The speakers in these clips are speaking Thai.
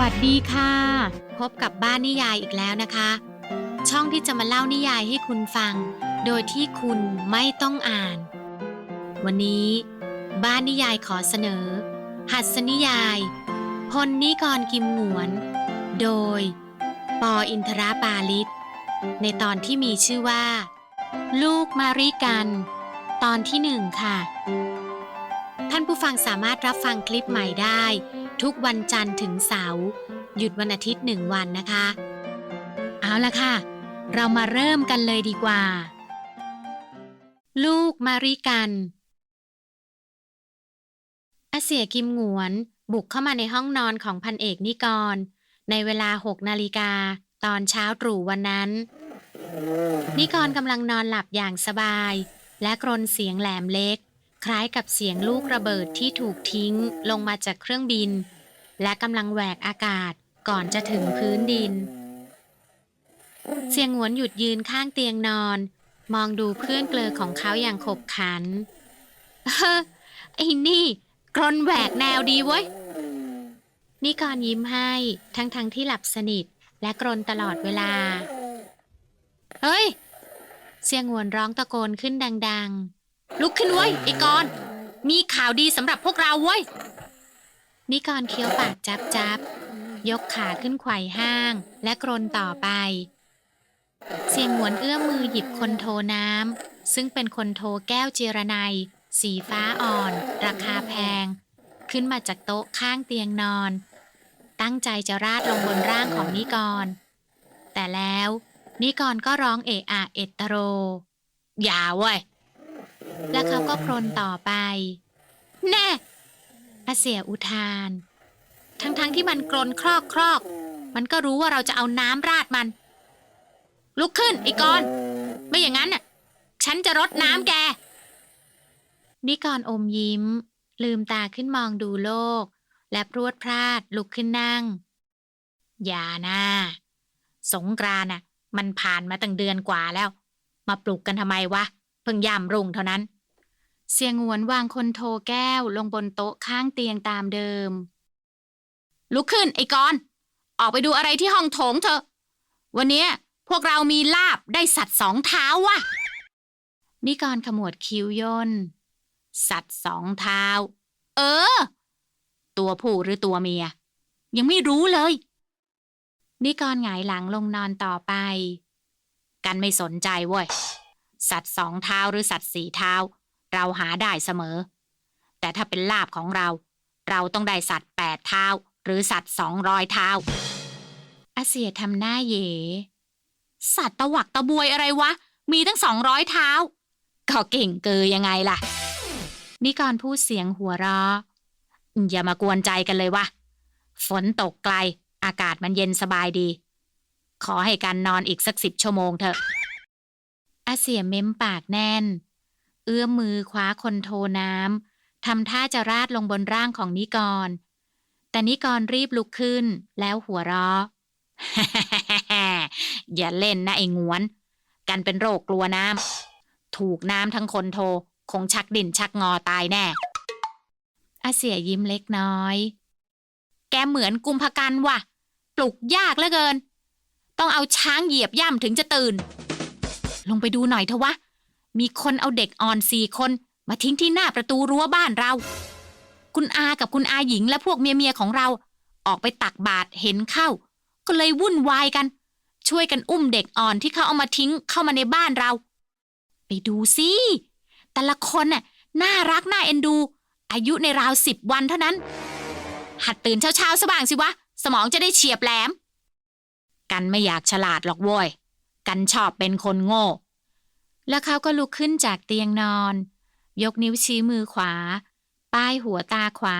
วัสดีค่ะ พบกับบ้านนิยายอีกแล้วนะคะ ช่องที่จะมาเล่านิยายให้คุณฟัง โดยที่คุณไม่ต้องอ่าน วันนี้ บ้านนิยายขอเสนอ หัสนิยาย พลนิกรกิมหงวน โดย ปออินทราปาลิศในตอนที่มีชื่อว่า ลูกมาริกัน ตอนที่หนึ่งค่ะ ท่านผู้ฟังสามารถรับฟังคลิปใหม่ได้ ทุกวันจันทร์ถึงเสาร์หยุดวันอาทิตย์หนึ่งวันนะคะ เอาละค่ะ เรามาเริ่มกันเลยดีกว่า ลูกมาริกันอาเสียกิมหงวน บุกเข้ามาในห้องนอนของพันเอกนิกร ในเวลาหกนาฬิกาตอนเช้าตรู่วันนั้น นิกรกำลังนอนหลับอย่างสบาย และกรนเสียงแหลมเล็ก คล้ายกับเสียงลูกระเบิดที่ถูกทิ้งลงมาจากเครื่องบิน และกำลังแหวกอากาศก่อนจะถึงพื้นดิน เสียงหวนหยุดยืนข้างเตียงนอน มองดูเพื่อนเกลอของเขาอย่างขบขัน เฮ้อไอ้นี่กรนแหวกแนวดีเว้ยนิกรยิ้มให้ทั้งๆทที่หลับสนิทและกรนตลอดเวลา เฮ้ย เสียงหวนร้องตะโกนขึ้นดัง ๆ ลุกขึ้นเว้ยไอ้กรมีข่าวดีสำหรับพวกเราเว้ย นิกรเคี้ยวปากจับจับยกขาขึ้นไขว่ห้าง และกรนต่อไป เสียงหวนเอื้อมมือหยิบคนโทน้ำ ซึ่งเป็นคนโทแก้วเจรไนยสีฟ้าอ่อน ราคาแพง ขึ้นมาจากโต๊ะข้างเตียงนอน ตั้งใจจะราดลงบนร่างของนิกร แต่แล้วนิกรก็ร้องเอะอะเอดตโร อย่าเว้ย แล้วเขาก็กรนต่อไป แน่ อาเสียอุทาน ทั้งๆทที่มันกรนครอกครอกๆมันก็รู้ว่าเราจะเอาน้ำราดมัน ลุกขึ้นไอ้กรณ์ไม่อย่างนั้นน่ะ ฉันจะรดน้ำแก นิกรอมยิ้ม ลืมตาขึ้นมองดูโลก และพรวดพลาดลุกขึ้นนั่ง อย่านะสงกรานน่ะ มันผ่านมาตั้งเดือนกว่าแล้ว มาปลุกกันทำไมวะ เพิ่งย่ำรุ่งเท่านั้น เสียงหวนวางคนโทแก้วลงบนโต๊ะข้างเตียงตามเดิม ลุกขึ้นไอ้กรณ์ออกไปดูอะไรที่ห้องโถงเถอะ วันนี้พวกเรามีลาบได้สัตว์สองเท้าวะนิกรขมวดคิ้วย่น สัตว์สองเท้า เออ ตัวผู้หรือตัวเมีย ยังไม่รู้เลย นิกรหงายหลังลงนอนต่อไป กันไม่สนใจเว้ย สัตว์สองเท้าหรือสัตว์สี่เท้า เราหาได้เสมอ แต่ถ้าเป็นลาบของเรา เราต้องได้สัตว์แปดเท้า หรือสัตว์สองร้อยเท้าอาเสียทำหน้าเย สัตว์ตะวักตะบวยอะไรวะ มีตั้งสองร้อยเท้า ก็เก่งเกยยังไงล่ะ นิกรพูดเสียงหัวเราะอย่ามากวนใจกันเลยวะฝนตกไกล อากาศมันเย็นสบายดี ขอให้กันนอนอีกสักสิบชั่วโมงเถอะอาเสียเม้มปากแน่น เอื้อมมือคว้าคนโทน้ำทำท่าจะราดลงบนร่างของนิกร แต่นิกรรีบลุกขึ้นแล้วหัวเราะอย่าเล่นนะไอ้งวน กันเป็นโรคกลัวน้ำถูกน้ำทั้งคนโท คงชักดินชักงอตายแน่อาเสียยิ้มเล็กน้อย แกเหมือนกุมภกันว่ะ ปลุกยากเหลือเกิน ต้องเอาช้างเหยียบย่ำถึงจะตื่น ลงไปดูหน่อยเถอะวะ มีคนเอาเด็กอ่อนสี่คน มาทิ้งที่หน้าประตูรั้วบ้านเรา คุณอากับคุณอาหญิงและพวกเมียๆของเรา ออกไปตักบาตรเห็นเข้า ก็เลยวุ่นวายกัน ช่วยกันอุ้มเด็กอ่อนที่เขาเอามาทิ้งเข้ามาในบ้านเรา ไปดูสิแต่ละคนน่ะน่ารักน่าเอ็นดู อายุในราวสิบวันเท่านั้น หัดตื่นเช้าๆสบ้างสิวะ สมองจะได้เฉียบแหลม กันไม่อยากฉลาดหรอกโว้ย กันชอบเป็นคนโง่ แล้วเขาก็ลุกขึ้นจากเตียงนอน ยกนิ้วชี้มือขวา ป้ายหัวตาขวา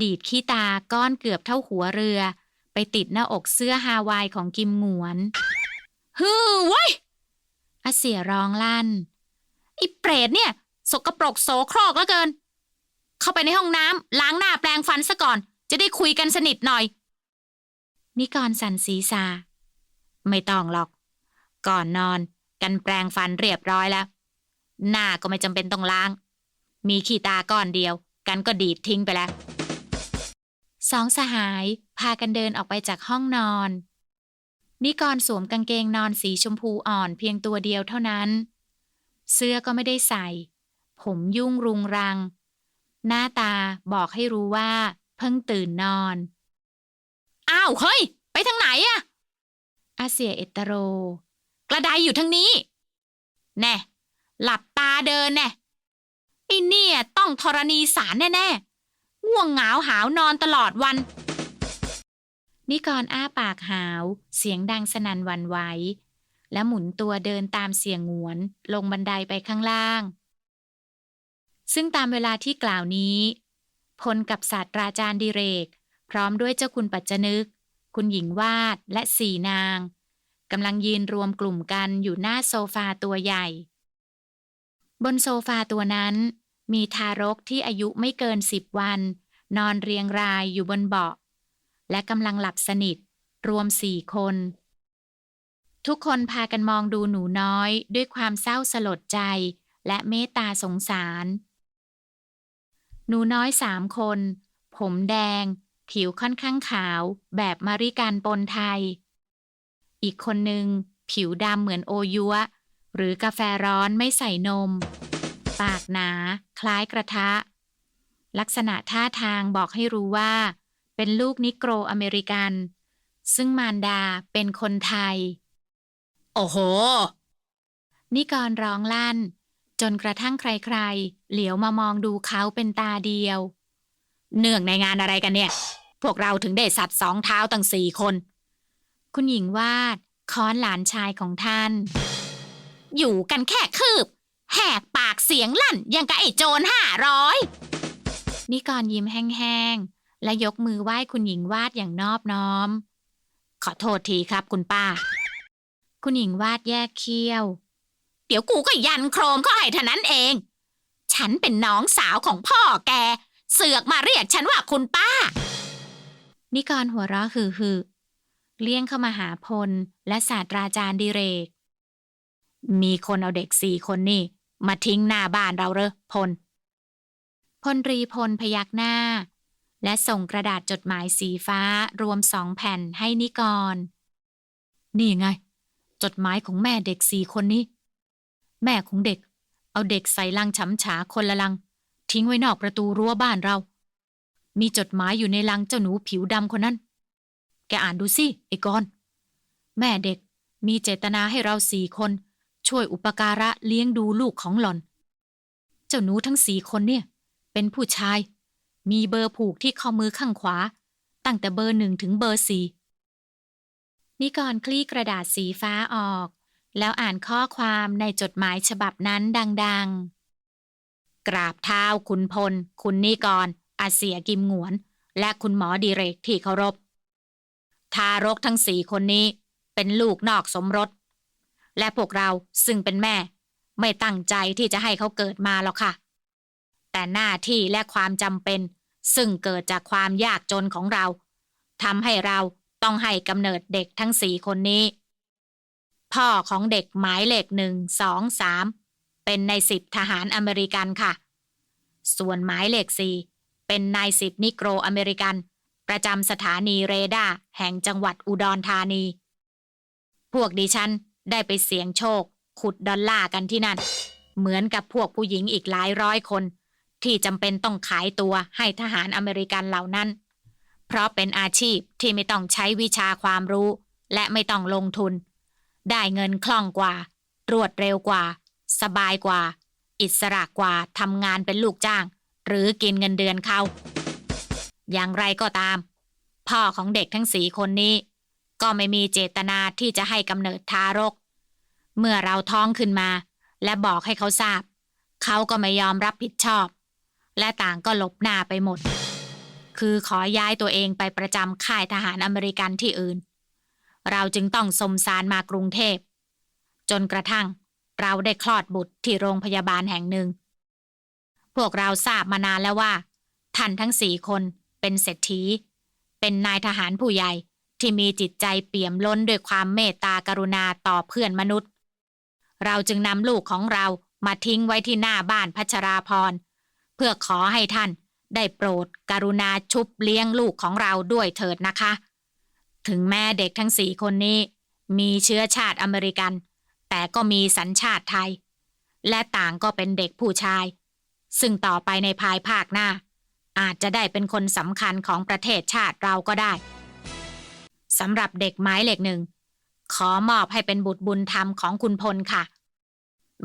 ดีดขี้ตาก้อนเกือบเท่าหัวเรือ ไปติดหน้าอกเสื้อฮาวายของกิมหงวนฮือเว้ยอาเสียร้องลั่นไอ้เปรตเนี่ย สกปรกโสโครกแล้วเกิน เข้าไปในห้องน้ำล้างหน้าแปรงฟันซะก่อน จะได้คุยกันสนิทหน่อย นิกรสันศีรษะไม่ต้องหรอก ก่อนนอน กันแปรงฟันเรียบร้อยแล้ว หน้าก็ไม่จำเป็นต้องล้าง มีขี้ตาก้อนเดียว กันก็ดีดทิ้งไปแล้วสองสหายพากันเดินออกไปจากห้องนอน นิกรสวมกางเกงนอนสีชมพูอ่อนเพียงตัวเดียวเท่านั้น เสื้อก็ไม่ได้ใส่ ผมยุ่งรุงรัง หน้าตาบอกให้รู้ว่า เพิ่งตื่นนอน อ้าว เฮ้ย ไปทางไหนอะอาเสียเอตโร กระไดอยู่ทางนี้ แน่ หลับตาเดินแน่ไอเนี่ยต้องธรณีสารแน่ๆง่วงเหงาหาวนอนตลอดวัน นิกรอ้าปากหาว เสียงดังสนั่นวันไหวและหมุนตัวเดินตามเสียงหวน ลงบันไดไปข้างล่าง ซึ่งตามเวลาที่กล่าวนี้ พลกับศาสตราจารย์ดิเรก พร้อมด้วยเจ้าคุณปัจจนึก คุณหญิงวาดและสี่นาง กำลังยืนรวมกลุ่มกันอยู่หน้าโซฟาตัวใหญ่ บนโซฟาตัวนั้น มีทารกที่อายุไม่เกินสิบวัน นอนเรียงรายอยู่บนเบาะ และกำลังหลับสนิท รวมสี่คน ทุกคนพากันมองดูหนูน้อยด้วยความเศร้าสลดใจและเมตตาสงสาร หนูน้อยสามคน ผมแดง ผิวค่อนข้างขาว แบบมาริกันปนไทย อีกคนหนึ่งผิวดำเหมือนโอยัวหรือกาแฟร้อนไม่ใส่นม ปากหนา คล้ายกระทะ ลักษณะท่าทางบอกให้รู้ว่า เป็นลูกนิโกรอเมริกัน ซึ่งมารดาเป็นคนไทย โอ้โห นิกรร้องลั่น จนกระทั่งใครๆ เหลียวมามองดูเขาเป็นตาเดียว เนื่องในงานอะไรกันเนี่ย พวกเราถึงได้สัตว์สองเท้าตั้งสี่คน คุณหญิงวาดค้อนหลานชายของท่าน อยู่กันแค่คืบ แหกปากเสียงลั่นยังกับไอโจรห้าร้อยนิกรยิ้มแห้งๆ และยกมือไหว้คุณหญิงวาดอย่างนอบน้อม ขอโทษทีครับคุณป้า คุณหญิงวาดแยกเขี้ยว เดี๋ยวกูก็ยันโครมเขาให้เท่านั้นเอง ฉันเป็นน้องสาวของพ่อแก เสือกมาเรียกฉันว่าคุณป้า นิกรหัวเราะฮือฮือ เลี่ยงเข้ามาหาพล และศาสตราจารย์ดิเรก มีคนเอาเด็กสี่คนนี่ มาทิ้งหน้าบ้านเราเหรอพล พลรีพลพยักหน้า และส่งกระดาษจดหมายสีฟ้ารวมสองแผ่นให้นิกร นี่ไง จดหมายของแม่เด็กสี่คนนี้ แม่ของเด็ก เอาเด็กใส่ลังฉำฉาคนละลัง ทิ้งไว้นอกประตูรั้วบ้านเรา มีจดหมายอยู่ในลังเจ้าหนูผิวดำคนนั้น แกอ่านดูสิไอ้กอนแม่เด็กมีเจตนาให้เราสี่คน ช่วยอุปการะเลี้ยงดูลูกของหล่อน เจ้าหนูทั้งสี่คนเนี่ย เป็นผู้ชาย มีเบอร์ผูกที่ข้อมือข้างขวา ตั้งแต่เบอร์หนึ่งถึงเบอร์สี่นิกรคลี่กระดาษสีฟ้าออก แล้วอ่านข้อความในจดหมายฉบับนั้นดังๆ กราบเท้าคุณพล คุณนิกรอาเสียกิมหงวน และคุณหมอดีเรกที่เคารพ ทารกทั้งสี่คนนี้เป็นลูกนอกสมรส และพวกเราซึ่งเป็นแม่ ไม่ตั้งใจที่จะให้เขาเกิดมาหรอกค่ะ แต่หน้าที่และความจำเป็น ซึ่งเกิดจากความยากจนของเราทำให้เราต้องให้กำเนิดเด็กทั้งสี่คนนี้ พ่อของเด็กหมายเลขหนึ่งสองสามเป็นนายสิบทหารอเมริกันค่ะ ส่วนหมายเลขสี่เป็นนายสิบนิโกรอเมริกัน ประจำสถานีเรดาร์แห่งจังหวัดอุดรธานี พวกดิฉันได้ไปเสี่ยงโชค ขุดดอลลาร์กันที่นั่น เหมือนกับพวกผู้หญิงอีกหลายร้อยคน ที่จำเป็นต้องขายตัวให้ทหารอเมริกันเหล่านั้น เพราะเป็นอาชีพที่ไม่ต้องใช้วิชาความรู้ และไม่ต้องลงทุน ได้เงินคล่องกว่า รวดเร็วกว่า สบายกว่า อิสระกว่าทำงานเป็นลูกจ้าง หรือกินเงินเดือนเขา อย่างไรก็ตาม พ่อของเด็กทั้งสี่คนนี้ ก็ไม่มีเจตนาที่จะให้กำเนิดทารก เมื่อเราท้องขึ้นมา และบอกให้เขาทราบ เขาก็ไม่ยอมรับผิดชอบ และต่างก็หลบหน้าไปหมด คือขอย้ายตัวเองไปประจำค่ายทหารอเมริกันที่อื่น เราจึงต้องสมสารมากรุงเทพ จนกระทั่งเราได้คลอดบุตรที่โรงพยาบาลแห่งหนึ่ง พวกเราทราบมานานแล้วว่า ท่านทั้งสี่คน เป็นเศรษฐี เป็นนายทหารผู้ใหญ่ที่มีจิตใจเปี่ยมล้นด้วยความเมตตากรุณาต่อเพื่อนมนุษย์ เราจึงนำลูกของเรามาทิ้งไว้ที่หน้าบ้านพัชราพร เพื่อขอให้ท่านได้โปรดกรุณาชุบเลี้ยงลูกของเราด้วยเถิดนะคะ ถึงแม่เด็กทั้งสี่คนนี้ มีเชื้อชาติอเมริกัน แต่ก็มีสัญชาติไทย และต่างก็เป็นเด็กผู้ชาย ซึ่งต่อไปในภายภาคหน้า อาจจะได้เป็นคนสำคัญของประเทศชาติเราก็ได้สำหรับเด็กหมายเลขหนึ่ง ขอมอบให้เป็นบุตรบุญธรรมของคุณพลค่ะ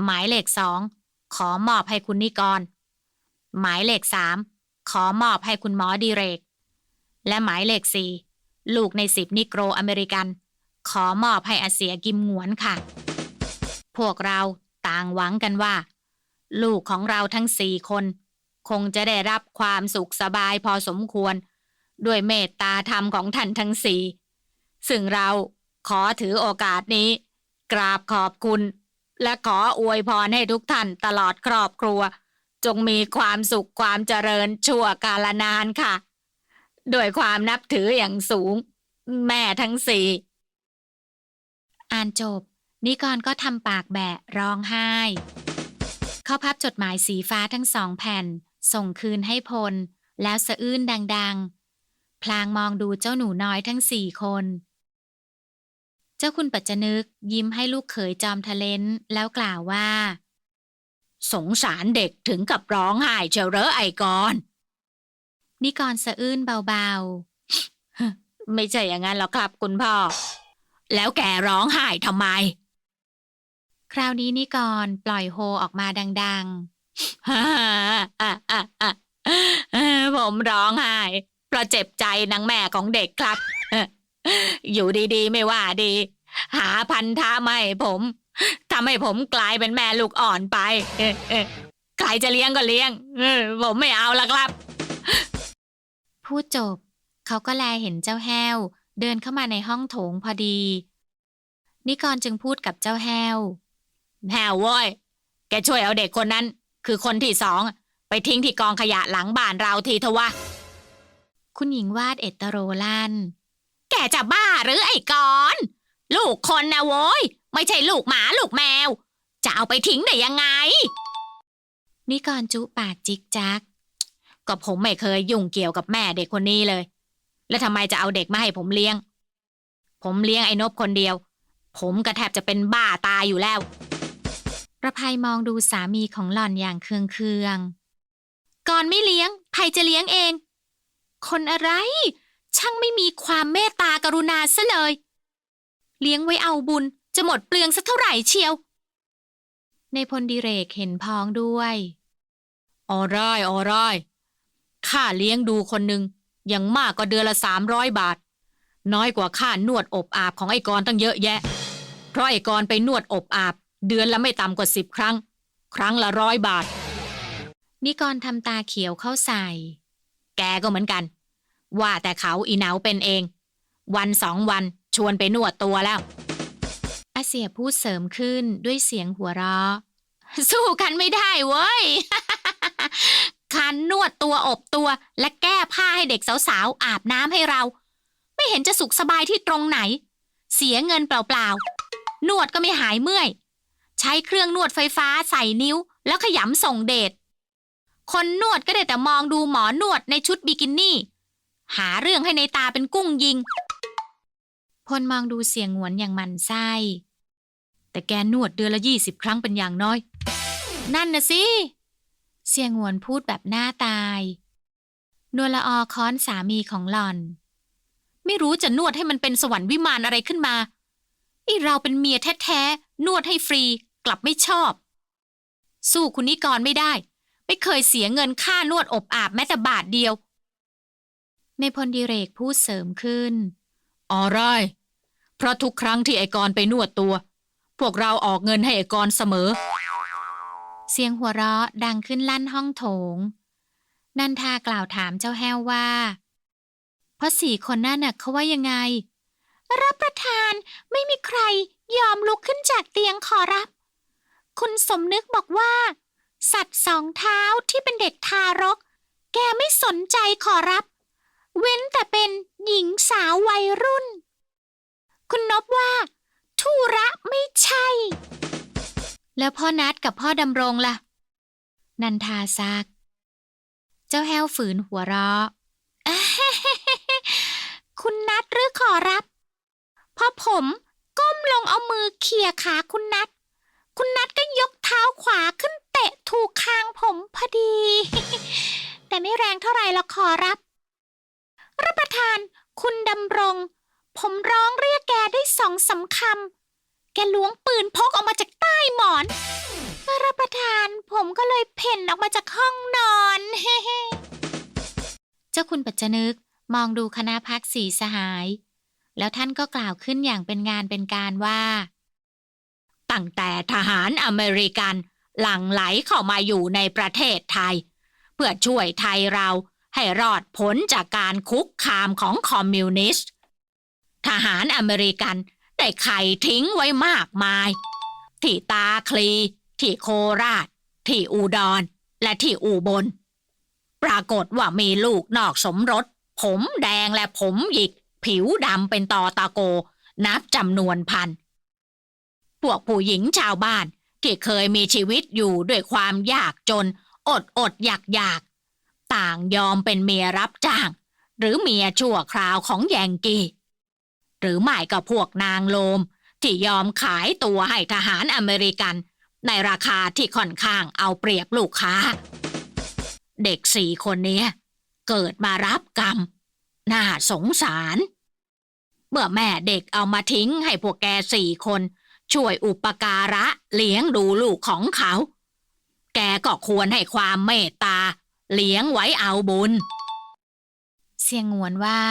หมายเลขสองขอมอบให้คุณนิกร หมายเลขสามขอมอบให้คุณหมอดีเรก และหมายเลขสี่ลูกในสิบนิโกรอเมริกัน ขอมอบให้อาเสียกิมหงวนค่ะ พวกเราต่างหวังกันว่า ลูกของเราทั้งสี่คน คงจะได้รับความสุขสบายพอสมควร ด้วยเมตตาธรรมของท่านทั้งสี่ซึ่งเราขอถือโอกาสนี้ กราบขอบคุณ และขออวยพรให้ทุกท่านตลอดครอบครัว จงมีความสุขความเจริญชั่วกาลนานค่ะ ด้วยความนับถืออย่างสูง แม่ทั้งสี่อ่านจบ นิกรก็ทำปากแบะร้องไห้ เขาพับจดหมายสีฟ้าทั้งสองแผ่น ส่งคืนให้พล แล้วสะอื้นดังๆ พลางมองดูเจ้าหนูน้อยทั้งสี่คน เจ้าคุณปัจจนึกยิ้มให้ลูกเขยจอมทะเลนแล้วกล่าวว่า สงสารเด็กถึงกับร้องไห้เชียวเหรอไอกรนิกรสะอื้นเบาๆ ไม่ใช่อย่างนั้นหรอกครับคุณพ่อ แล้วแกร้องไห้ทำไม คราวนี้นิกรปล่อยโฮออกมาดัง ๆ ฮ่าอะอะอะเอ่อผมร้องไห้เพราะเจ็บใจนางแม่ของเด็กครับ อยู่ดีๆ ไม่ว่าดี หาพันธะมาให้ผมทำให้ผมกลายเป็นแม่ลูกอ่อนไปเออเออใครจะเลี้ยงก็เลี้ยงเออผมไม่เอาละครับ พูดจบ เขาก็แลเห็นเจ้าแห้ว เดินเข้ามาในห้องโถงพอดี นิกรจึงพูดกับเจ้าแห้ว แห้วเว้ย แกช่วยเอาเด็กคนนั้น คือคนที่สอง ไปทิ้งที่กองขยะหลังบ้านเราทีเถอะวะ คุณหญิงวาดเอตโรลัน แกจะบ้าหรือไอ้กอนลูกคนนะโว้ย ไม่ใช่ลูกหมาลูกแมว จะเอาไปทิ้งได้ยังไง นิกรจุปากจิกจัก ก็ผมไม่เคยยุ่งเกี่ยวกับแม่เด็กคนนี้เลย แล้วทำไมจะเอาเด็กมาให้ผมเลี้ยง ผมเลี้ยงไอ้นบคนเดียว ผมก็แทบจะเป็นบ้าตายอยู่แล้ว ประภัยมองดูสามีของหล่อนอย่างเคืองเคืองๆก่อนไม่เลี้ยงใครจะเลี้ยงเอง คนอะไร ช่างไม่มีความเมตตากรุณาซะเลย เลี้ยงไว้เอาบุญจะหมดเปลืองสักเท่าไหร่เชียว ในพลดิเรกเห็นพ้องด้วยออร่อยออร่อยค่าเลี้ยงดูคนหนึ่งอย่างมากก็เดือนละสามร้อยบาท น้อยกว่าค่านวดอบอาบของไอ้กรตั้งเยอะแยะ เพราะไอ้กรไปนวดอบอาบ เดือนละไม่ต่ำกว่าสิบครั้ง ครั้งละร้อยบาท นิกรทำตาเขียวเข้าใส่ แกก็เหมือนกัน ว่าแต่เขาอีเหนาเป็นเอง วันสองวันชวนไปนวดตัวแล้ว อาเสียพูดเสริมขึ้นด้วยเสียงหัวเราะ สู้กันไม่ได้เว้ยการนวดตัวอบตัวและแก้ผ้าให้เด็กสาวๆ อาบน้ำให้เรา ไม่เห็นจะสุขสบายที่ตรงไหน เสียเงินเปล่าๆ นวดก็ไม่หายเมื่อยใช้เครื่องนวดไฟฟ้าใส่นิ้ว แล้วขยำส่งเดชคนนวดก็ได้แต่มองดูหมอนวดในชุดบิกินี่ หาเรื่องให้ในตาเป็นกุ้งยิง พลมองดูเสียงหวนอย่างมันไส้ แต่แกนวดเดือนละยี่สิบครั้งเป็นอย่างน้อย นั่นนะสิ เสียงหวนพูดแบบหน้าตาย นวลละออค้อนสามีของหล่อน ไม่รู้จะนวดให้มันเป็นสวรรค์วิมานอะไรขึ้นมาไอเราเป็นเมียแท้ๆนวดให้ฟรี กลับไม่ชอบ สู้คุณนิกรไม่ได้ ไม่เคยเสียเงินค่านวดอบอาบแม้แต่บาทเดียว ในพลดิเรกพูดเสริมขึ้นอ๋อไรเพราะทุกครั้งที่ไอกรไปนวดตัว พวกเราออกเงินให้ไอกรเสมอ เสียงหัวเราะดังขึ้นลั่นห้องโถง นันทากล่าวถามเจ้าแห้วว่า เพราะสี่คนนั่นน่ะเขาว่ายังไง รับประทานไม่มีใครยอมลุกขึ้นจากเตียงขอรับ คุณสมนึกบอกว่า สัตว์สองเท้าที่เป็นเด็กทารก แกไม่สนใจขอรับ เว้นแต่เป็นหญิงสาววัยรุ่น คุณนบว่า ทุระไม่ใช่ แล้วพ่อนัดกับพ่อดำรงล่ะ นันทาซักเจ้าจ้าแห้วฝืนหัวเราะ คุณนัดหรือขอรับพอผมก้มลงเอามือเขี่ยขาคุณนัด คุณนัดก็ยกเท้าขวาขึ้นเตะถูกคางผมพอดี แต่ไม่แรงเท่าไหร่หรอกขอรับ รับประทานคุณดำรง ผมร้องเรียกแกได้สองสาคำแกล้วงปืนพกออกมาจากใต้หมอนรับประทานผมก็เลยเพ่นออกมาจากห้องนอนเจ้าคุณปัจจนึกมองดูคณะพักสีสหาย แล้วท่านก็กล่าวขึ้นอย่างเป็นงานเป็นการว่า ตั้งแต่ทหารอเมริกันหลั่งไหลเข้ามาอยู่ในประเทศไทย เพื่อช่วยไทยเราให้รอดพ้นจากการคุกคามของคอมมิวนิสต์ ทหารอเมริกันได้ไข่ทิ้งไว้มากมาย ที่ตาคลี ที่โคราช ที่อุดร และที่อุบล ปรากฏว่ามีลูกนอกสมรส ผมแดงและผมหยิก ผิวดำเป็นตอตะโก นับจำนวนพัน วกผู้หญิงชาวบ้าน ที่เคยมีชีวิตอยู่ด้วยความยากจน อดอดอยากอยากต่างยอมเป็นเมียรับจ้าง หรือเมียชั่วคราวของแยงกี หรือไม่ก็พวกนางโลม ที่ยอมขายตัวให้ทหารอเมริกัน ในราคาที่ค่อนข้างเอาเปรียบลูกค้า เด็กสี่คนนี้เกิดมารับกรรม น่าสงสาร เมื่อแม่เด็กเอามาทิ้งให้พวกแกสี่คน ช่วยอุปการะเลี้ยงดูลูกของเขา แกก็ควรให้ความเมตตา เลี้ยงไว้เอาบุญ เสียงงวนว่า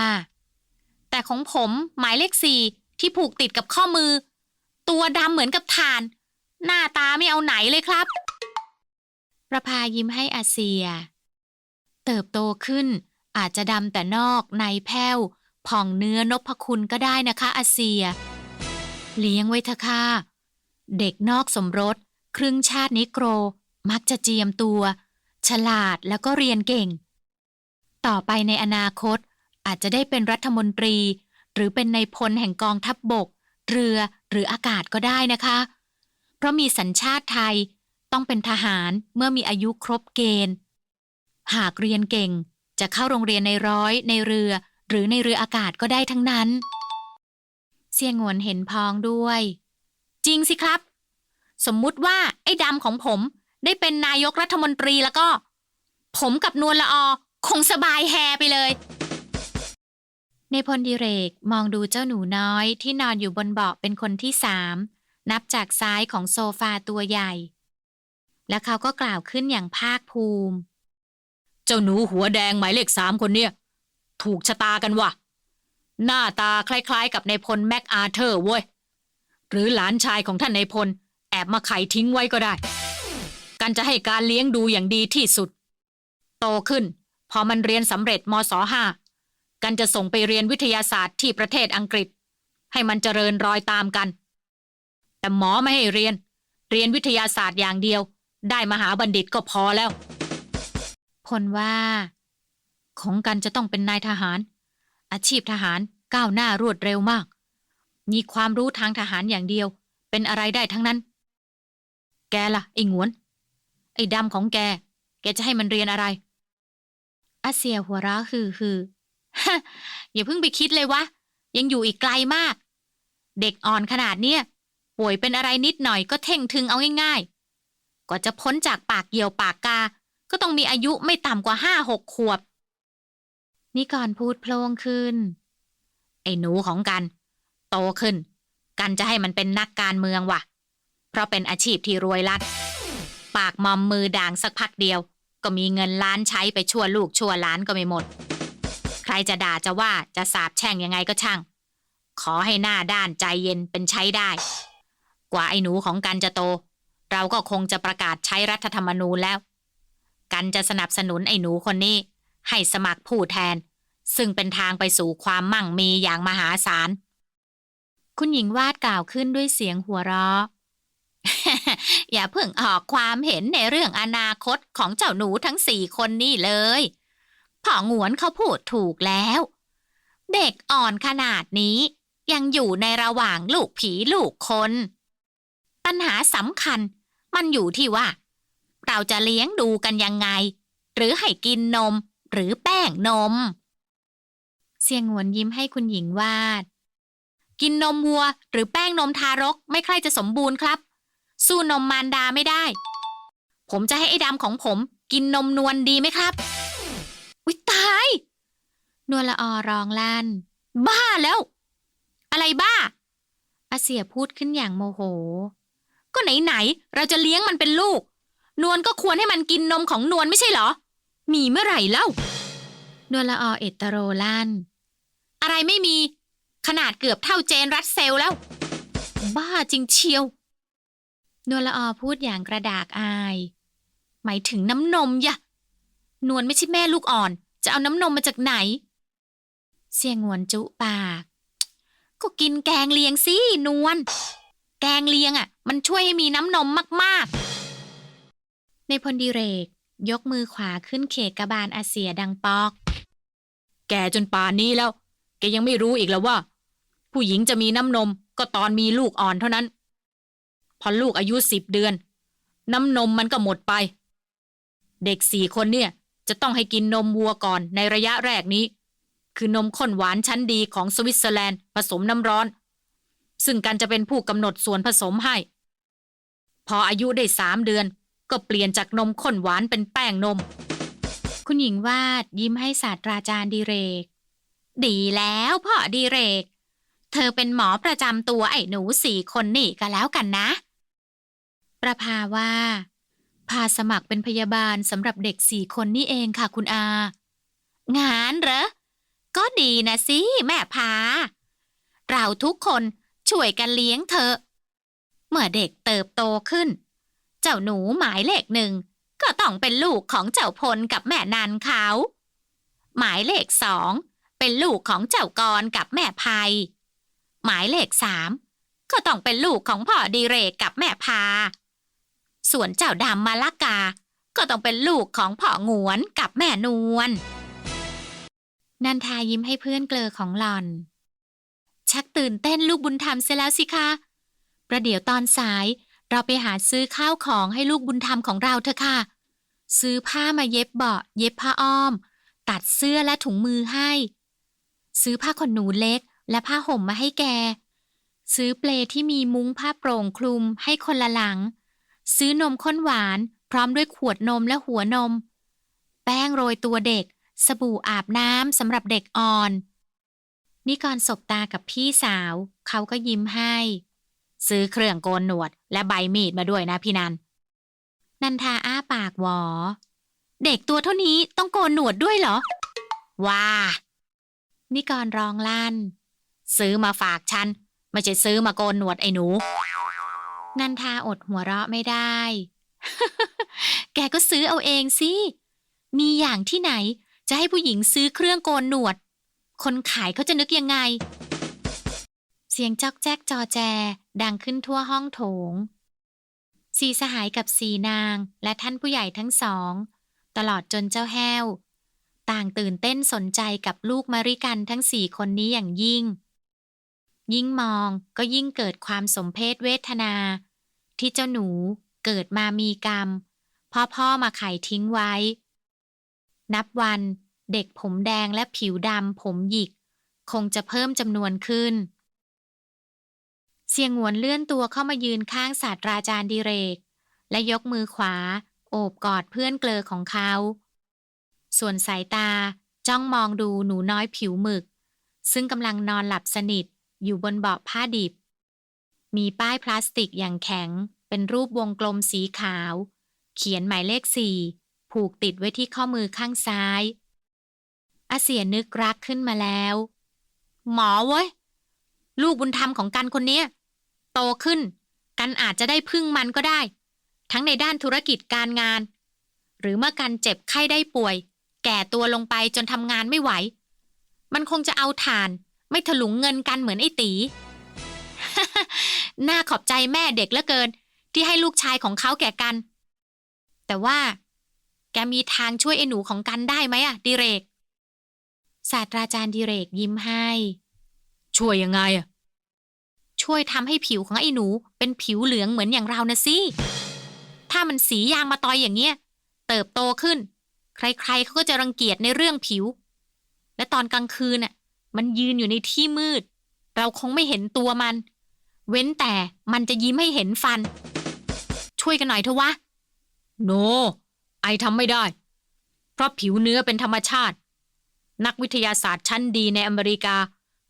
แต่ของผมหมายเลขสี่ที่ผูกติดกับข้อมือ ตัวดำเหมือนกับถ่าน หน้าตาไม่เอาไหนเลยครับ ประภายิ้มให้อาเซีย เติบโตขึ้นอาจจะดำแต่นอกในแผ้วผ่องเนื้อนพคุณก็ได้นะคะอาเซีย เลี้ยงไว้เถอะค่ะ เด็กนอกสมรส ครึ่งชาตินิโกรมักจะเจียมตัว ฉลาดแล้วก็เรียนเก่ง ต่อไปในอนาคต อาจจะได้เป็นรัฐมนตรี หรือเป็นในพลแห่งกองทัพบบก เรือหรืออากาศก็ได้นะคะ เพราะมีสัญชาติไทยต้องเป็นทหารเมื่อมีอายุครบเกณฑ์ หากเรียนเก่งจะเข้าโรงเรียนในร้อยในเรือ หรือในเรืออากาศก็ได้ทั้งนั้น เสี่ยงวนเห็นพ้องด้วย จริงสิครับ สมมุติว่าไอ้ดำของผมได้เป็นนายกรัฐมนตรีแล้วก็ ผมกับนวลละอคงสบายแฮไปเลย ในพลดิเรกมองดูเจ้าหนูน้อยที่นอนอยู่บนเบาะเป็นคนที่สามนับจากซ้ายของโซฟาตัวใหญ่ แล้วเขาก็กล่าวขึ้นอย่างภาคภูมิ เจ้าหนูหัวแดงหมายเลขสามคนเนี่ย ถูกชะตากันว่ะ หน้าตาคล้ายๆ กับในายพลแม็กอาเธอร์เว้ย หรือหลานชายของท่านในายพล แอบมาไข่ทิ้งไว้ก็ได้ กันจะให้การเลี้ยงดูอย่างดีที่สุด โตขึ้น พอมันเรียนสำเร็จมศห้ากันจะส่งไปเรียนวิทยาศาสตร์ที่ประเทศอังกฤษ ให้มันเจริญรอยตามกัน แต่หมอไม่ให้เรียน เรียนวิทยาศาสตร์อย่างเดียว ได้มหาบัณฑิตก็พอแล้ว พลว่า ของกันจะต้องเป็นนายทหาร อาชีพทหารก้าวหน้ารวดเร็วมาก มีความรู้ทางทหารอย่างเดียว เป็นอะไรได้ทั้งนั้น แกล่ะ ไอ้หงวน ไอ้ดำของแก แกจะให้มันเรียนอะไรอาเซียหัวเราะฮือฮือฮะอย่าเพิ่งไปคิดเลยวะ ยังอยู่อีกไกลมาก เด็กอ่อนขนาดเนี้ยป่วยเป็นอะไรนิดหน่อยก็เท่งทึงเอาง่ายๆกว่าจะพ้นจากปากเหยี่ยวปากกา ก็ต้องมีอายุไม่ต่ำกว่าห้าหกขวบ นี่ก่อนพูดโพลงขึ้น ไอ้หนูของกัน โตขึ้น กันจะให้มันเป็นนักการเมืองว่ะเพราะเป็นอาชีพที่รวยลัด ปากมอมมือด่างสักพักเดียว ก็มีเงินล้านใช้ไปชั่วลูกชั่วหล้านก็ไม่หมด ใครจะด่าจะว่าจะสาบแช่งยังไงก็ช่าง ขอให้หน้าด้านใจเย็นเป็นใช้ได้ กว่าไอ้หนูของกันจะโต เราก็คงจะประกาศใช้รัฐธรรมนูญแล้ว กันจะสนับสนุนไอ้หนูคนนี้ ให้สมัครผู้แทน ซึ่งเป็นทางไปสู่ความมั่งมีอย่างมหาศาล คุณหญิงวาดกล่าวขึ้นด้วยเสียงหัวเราะ อย่าเพิ่งออกความเห็นในเรื่องอนาคตของเจ้าหนูทั้งสี่คนนี่เลยพ่อหงวนเขาพูดถูกแล้ว เด็กอ่อนขนาดนี้ ยังอยู่ในระหว่างลูกผีลูกคน ปัญหาสำคัญมันอยู่ที่ว่า เราจะเลี้ยงดูกันยังไง หรือให้กินนม หรือแป้งนม เสียงหวนยิ้มให้คุณหญิงวาด กินนมวัวหรือแป้งนมทารกไม่ใครจะสมบูรณ์ครับ สู้นมมารดาไม่ได้ ผมจะให้ไอ้ดำของผม กินนมนวลดีไหมครับวิตาย นวลละออร้องลั่น บ้าแล้ว อะไรบ้าอาเสียพูดขึ้นอย่างโมโห ก็ไหนๆ เราจะเลี้ยงมันเป็นลูก นวลก็ควรให้มันกินนมของนวลไม่ใช่เหรอ มีเมื่อไหร่เล่านวลละออเอตโรลันอะไรไม่มี ขนาดเกือบเท่าเจนรัดเซลแล้ว บ้าจริงเชียวนวลละออพูดอย่างกระดากอาย หมายถึงน้ำนมยะ นวลไม่ใช่แม่ลูกอ่อน จะเอาน้ำนมมาจากไหน เสียงหวนจุปาก ก็กินแกงเลียงสินวลแกงเลียงอะ มันช่วยให้มีน้ำนมมากๆ ในพลดิเรก ยกมือขวาขึ้นเขกกระบาลอาเซียดังปอก แกจนป่านนี้แล้ว แกยังไม่รู้อีกแล้วว่า ผู้หญิงจะมีน้ำนมก็ตอนมีลูกอ่อนเท่านั้น พอลูกอายุสิบเดือน น้ำนมมันก็หมดไป เด็กสี่คนเนี่ย จะต้องให้กินนมวัวก่อนในระยะแรกนี้ คือนมข้นหวานชั้นดีของสวิตเซอร์แลนด์ผสมน้ำร้อน ซึ่งกันจะเป็นผู้กำหนดส่วนผสมให้ พออายุได้สามเดือน ก็เปลี่ยนจากนมข้นหวานเป็นแป้งนม คุณหญิงวาดยิ้มให้ศาสตราจารย์ดิเรก ดีแล้วพ่อดิเรก เธอเป็นหมอประจำตัวไอ้หนูสี่คนนี่ก็แล้วกันนะ ประภาว่า พาสมัครเป็นพยาบาลสำหรับเด็กสี่คนนี่เองค่ะคุณอา งานเหรอ ก็ดีนะสิแม่พา เราทุกคนช่วยกันเลี้ยงเธอ เมื่อเด็กเติบโตขึ้น เจ้าหนูหมายเลขหนึ่งก็ต้องเป็นลูกของเจ้าพลกับแม่นันเขาหมายเลขสองเป็นลูกของเจ้ากรกับแม่ภัย หมายเลขสามก็ต้องเป็นลูกของพ่อดีเรกกับแม่พา ส่วนเจ้าดำมาละกา ก็ต้องเป็นลูกของพ่องวนกับแม่นวลนันทายิ้มให้เพื่อนเกลอของหลอน ชักตื่นเต้นลูกบุญธรรมเสียแล้วสิคะ ประเดี๋ยวตอนสาย เราไปหาซื้อข้าวของให้ลูกบุญธรรมของเราเถอะค่ะ ซื้อผ้ามาเย็บเบาะ เย็บผ้าอ้อม ตัดเสื้อและถุงมือให้ ซื้อผ้าขนหนูเล็กและผ้าห่มมาให้แก ซื้อเปลที่มีมุ้งผ้าโปร่งคลุมให้คนละหลัง ซื้อนมข้นหวานพร้อมด้วยขวดนมและหัวนม แป้งโรยตัวเด็ก สบู่อาบน้ำสำหรับเด็กอ่อนนิกรสบตากับพี่สาว เขาก็ยิ้มให้ ซื้อเครื่องโกนหนวด และใบมีดมาด้วยนะพี่นัน นันทาอ้าปากหวอ เด็กตัวเท่านี้ต้องโกนหนวดด้วยเหรอ ว้า นิกรร้องลั่น ซื้อมาฝากฉัน ไม่ใช่ซื้อมาโกนหนวดไอ้หนู นันทาอดหัวเราะไม่ได้ แกก็ซื้อเอาเองสิ มีอย่างที่ไหนจะให้ผู้หญิงซื้อเครื่องโกนหนวด คนขายเขาจะนึกยังไง เสียงจอกแจ๊กจอแจ ดังขึ้นทั่วห้องโถง สีสหายกับสีนางและท่านผู้ใหญ่ทั้งสอง ตลอดจนเจ้าแห้ว ต่างตื่นเต้นสนใจกับลูกมาริกันทั้งสี่คนนี้อย่างยิ่ง ยิ่งมองก็ยิ่งเกิดความสมเพศเวทนา ที่เจ้าหนูเกิดมามีกรรม พ่อพ่อมาไข่ทิ้งไว้ นับวันเด็กผมแดงและผิวดำผมหยิก คงจะเพิ่มจำนวนขึ้น เสียงหวนเลื่อนตัวเข้ามายืนข้างศาสตราจารย์ดิเรก และยกมือขวา โอบกอดเพื่อนเกลอของเขา ส่วนสายตาจ้องมองดูหนูน้อยผิวหมึก ซึ่งกำลังนอนหลับสนิทอยู่บนเบาะผ้าดิบ มีป้ายพลาสติกอย่างแข็ง เป็นรูปวงกลมสีขาว เขียนหมายเลขสี่ผูกติดไว้ที่ข้อมือข้างซ้าย อาเสียนึกรักขึ้นมาแล้ว หมอเว้ย ลูกบุญธรรมของกันคนเนี้ย โตขึ้น กันอาจจะได้พึ่งมันก็ได้ ทั้งในด้านธุรกิจการงาน หรือเมื่อกันเจ็บไข้ได้ป่วย แก่ตัวลงไปจนทำงานไม่ไหว มันคงจะเอาฐาน ไม่ถลุงเงินกันเหมือนไอ้ตีน่าขอบใจแม่เด็กเหลือเกิน ที่ให้ลูกชายของเขาแก่กัน แต่ว่า แกมีทางช่วยไอ้หนูของกันได้ไหมอะดิเรกศาสตราจารย์ดิเรกยิ้มให้ ช่วยยังไงอะ ช่วยทำให้ผิวของไอ้หนู เป็นผิวเหลืองเหมือนอย่างเรานะสิ ถ้ามันสียางมาตอยอย่างเงี้ย เติบโตขึ้น ใครๆเขาก็จะรังเกียจในเรื่องผิว และตอนกลางคืนน่ะ มันยืนอยู่ในที่มืด เราคงไม่เห็นตัวมัน เว้นแต่มันจะยิ้มให้เห็นฟัน ช่วยกันหน่อยเถอะวะ โนไอทำไม่ได้ เพราะผิวเนื้อเป็นธรรมชาติ นักวิทยาศาสตร์ชั้นดีในอเมริกา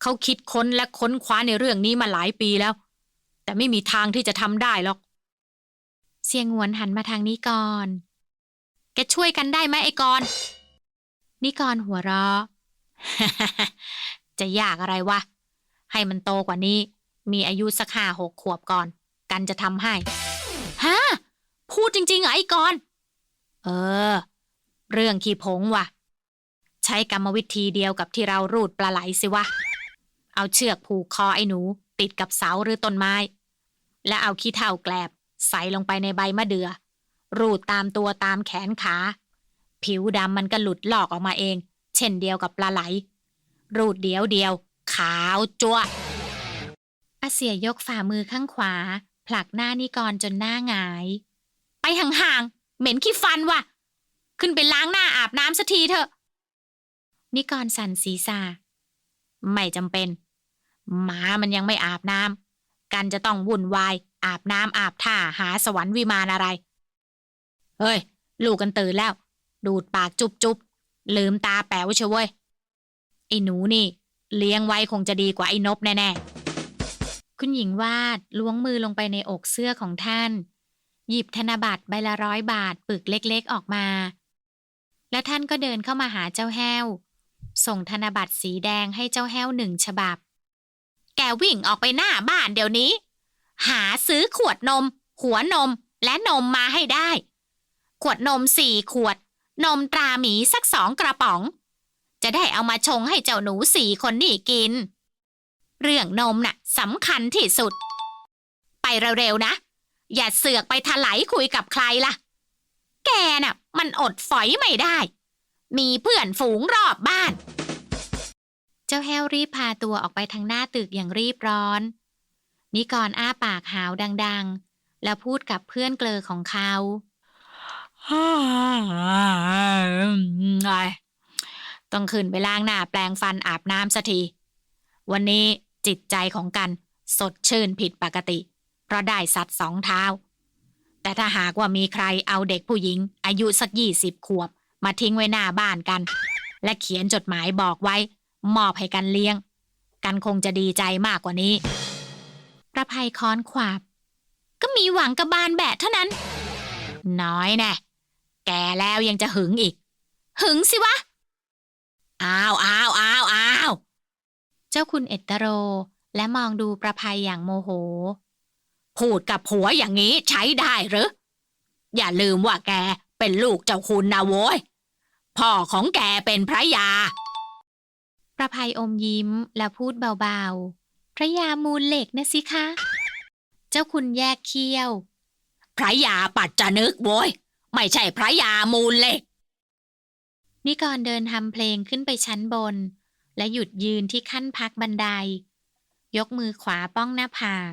เขาคิดค้นและค้นคว้าในเรื่องนี้มาหลายปีแล้ว แต่ไม่มีทางที่จะทำได้หรอก เสียงหวนหันมาทางนิกรแกช่วยกันได้ไหมไอ้กรณ์นิกรหัวเราะ จะยากอะไรวะ ให้มันโตกว่านี้ มีอายุสักห้าหกขวบก่อน กันจะทำให้ฮะพูดจริงๆเหรอไอ้กรณ์เออ เรื่องขี้ผงว่ะ ใช้กรรมวิธีเดียวกับที่เรารูดปลาไหลสิวะ เอาเชือกผูกคอไอ้หนู ติดกับเสาหรือต้นไม้ และเอาขี้เถ้าแกลบ ใส่ลงไปในใบมะเดือ่อรูดตามตัวตามแขนขา ผิวดำมันก็หลุดหลอกออกมาเอง เช่นเดียวกับปลาไหล รูดเดียวเดียว ขาวจัวอาเสียยกฝ่ามือข้างขวา ผลักหน้านิกรจนหน้าหงาย ไปห่างๆเหม็นขี้ฟันว่ะ ขึ้นไปล้างหน้าอาบน้ำสักทีเถอะนิกรสั่นศีรษะไม่จำเป็น มามันยังไม่อาบน้ำกันจะต้องวุ่นวาย อาบน้ำอาบท่าหาสวรรค์วิมานอะไร เฮ้ย ลูกกันตื่นแล้ว ดูดปากจุบจุบลืมตาแป๋วเชยวเว้ย ไอ้หนูนี่ เลี้ยงไว้คงจะดีกว่าไอ้นบแน่ๆ คุณหญิงวาดล้วงมือลงไปในอกเสื้อของท่าน หยิบธนบัตรใบละร้อยบาทปึกเล็กๆออกมา และท่านก็เดินเข้ามาหาเจ้าแห้ว ส่งธนบัตรสีแดงให้เจ้าแห้วหนึ่งฉบับ แกวิ่งออกไปหน้าบ้านเดี๋ยวนี้ หาซื้อขวดนม หัวนมและนมมาให้ได้ ขวดนมสี่ขวด นมตราหมีสักสองกระป๋อง จะได้เอามาชงให้เจ้าหนูสี่คนนี่กิน เรื่องนมน่ะสำคัญที่สุด ไปเร็วๆนะ อย่าเสือกไปถลายคุยกับใครล่ะ แกน่ะ มันอดฝอยไม่ได้ มีเพื่อนฝูงรอบบ้าน จ้าแห้วรีบพาตัวออกไปทางหน้าตึกอย่างรีบร้อน นิกรอ้าปากหาวดังๆ แล้วพูดกับเพื่อนเกลอของเขาไงต้องขึ้นไปล้างหน้าแปลงฟันอาบน้ำสักที วันนี้จิตใจของกันสดชื่นผิดปกติ เพราะได้สัตว์สองเท้า แต่ถ้าหากว่ามีใครเอาเด็กผู้หญิง อายุสักยี่สิบขวบ มาทิ้งไว้หน้าบ้านกัน และเขียนจดหมายบอกไว้ มอบให้กันเลี้ยง กันคงจะดีใจมากกว่านี้ ประภัยค้อนขวาบ ก็มีหวังกับบานแบะเท่านั้น น้อยแน่แกแล้วยังจะหึงอีก หึงสิวะ อ้าวอ้าวอ้าวอ้าวเจ้าคุณเอตโตโรและมองดูประภัยอย่างโมโห พูดกับผัวอย่างนี้ใช้ได้หรือ อย่าลืมว่าแกเป็นลูกเจ้าคุณนะโว้ยพ่อของแกเป็นพระยา ประภัยอมยิ้มแล้วพูดเบาๆ พระยามูลเหล็กนะสิคะ เจ้าคุณแยกเขี้ยว พระยาปัจจนึกโว้ย ไม่ใช่พระยามูลเหล็ก นิกรเดินทำเพลงขึ้นไปชั้นบน และหยุดยืนที่ขั้นพักบันได ยกมือขวาป้องหน้าผาก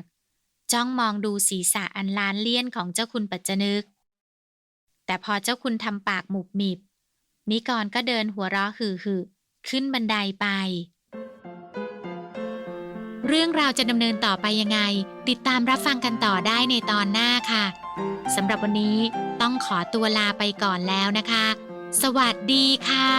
จ้องมองดูศีรษะอันลานเลี่ยนของเจ้าคุณปัจจนึก แต่พอเจ้าคุณทำปากหมุบหมิบนิกรก็เดินหัวเราะหือหือ ขึ้นบันไดไป เรื่องราวจะดำเนินต่อไปยังไง ติดตามรับฟังกันต่อได้ในตอนหน้าค่ะสำหรับวันนี้ต้องขอตัวลาไปก่อนแล้วนะคะ สวัสดีค่ะ